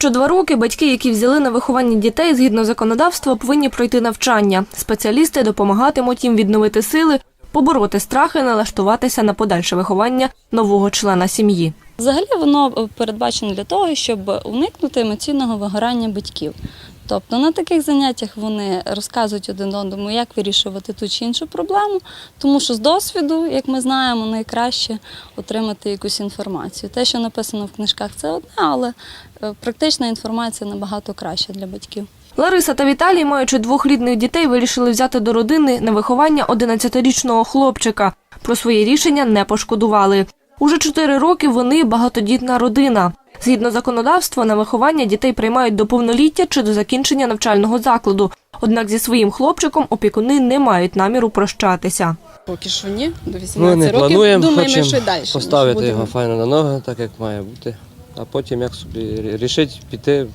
Що два роки батьки, які взяли на виховання дітей згідно законодавства, повинні пройти навчання. Спеціалісти допомагатимуть їм відновити сили, побороти страхи, налаштуватися на подальше виховання нового члена сім'ї. Взагалі воно передбачено для того, щоб уникнути емоційного вигорання батьків. Тобто на таких заняттях вони розказують один одному, як вирішувати ту чи іншу проблему, тому що з досвіду, як ми знаємо, найкраще отримати якусь інформацію. Те, що написано в книжках, це одне, але е, практична інформація набагато краща для батьків. Лариса та Віталій, маючи двох рідних дітей, вирішили взяти до родини на виховання 11-річного хлопчика. Про своє рішення не пошкодували. Уже чотири роки вони багатодітна родина. Згідно законодавства, на виховання дітей приймають до повноліття чи до закінчення навчального закладу. Однак зі своїм хлопчиком опікуни не мають наміру прощатися. Поки що ні, до 18 Ми не років. плануємо, Думаємо, що далі. поставити будемо. його файно на ноги, так як має бути. А потім як собі рішить піти,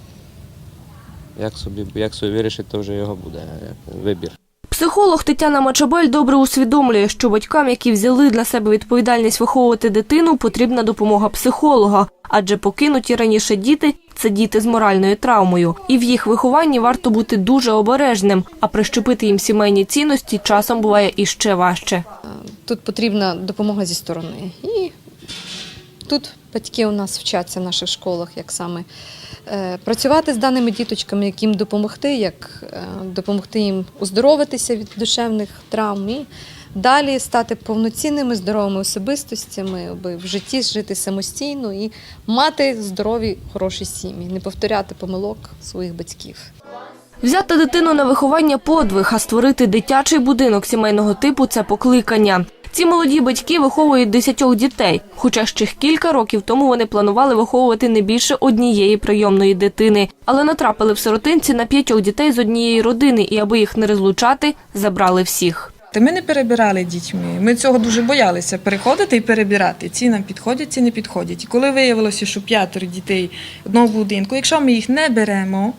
як собі, як собі вирішить, то вже його буде як вибір. Психолог Тетяна Мачабель добре усвідомлює, що батькам, які взяли для себе відповідальність виховувати дитину, потрібна допомога психолога, адже покинуті раніше діти це діти з моральною травмою, і в їх вихованні варто бути дуже обережним, а прищепити їм сімейні цінності часом буває іще важче. Тут потрібна допомога зі сторони. І тут батьки у нас вчаться в наших школах, як саме е, працювати з даними діточками, як їм допомогти, як е, допомогти їм оздоровитися від душевних травм і далі стати повноцінними здоровими особистостями, аби в житті жити самостійно і мати здорові, хороші сім'ї, не повторяти помилок своїх батьків. Взяти дитину на виховання подвиг, а створити дитячий будинок сімейного типу це покликання. Ці молоді батьки виховують десятьох дітей, хоча ще кілька років тому вони планували виховувати не більше однієї прийомної дитини, але натрапили в сиротинці на п'ятьох дітей з однієї родини, і аби їх не розлучати, забрали всіх. Та ми не перебирали дітьми. Ми цього дуже боялися переходити і перебирати. Ці нам підходять, ці не підходять. І коли виявилося, що п'ятеро дітей одного будинку, якщо ми їх не беремо,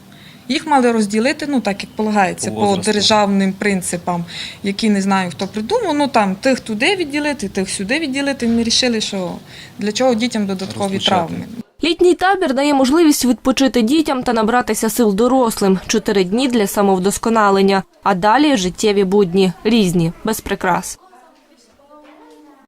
їх мали розділити, ну так як полагається, По по, державним принципам, які не знаю, хто придумав. Ну там тих туди відділити, тих сюди відділити. Ми вирішили, що для чого дітям додаткові Розлучати. травми. Літній табір дає можливість відпочити дітям та набратися сил дорослим. Чотири дні для самовдосконалення, а далі життєві будні різні, без прикрас.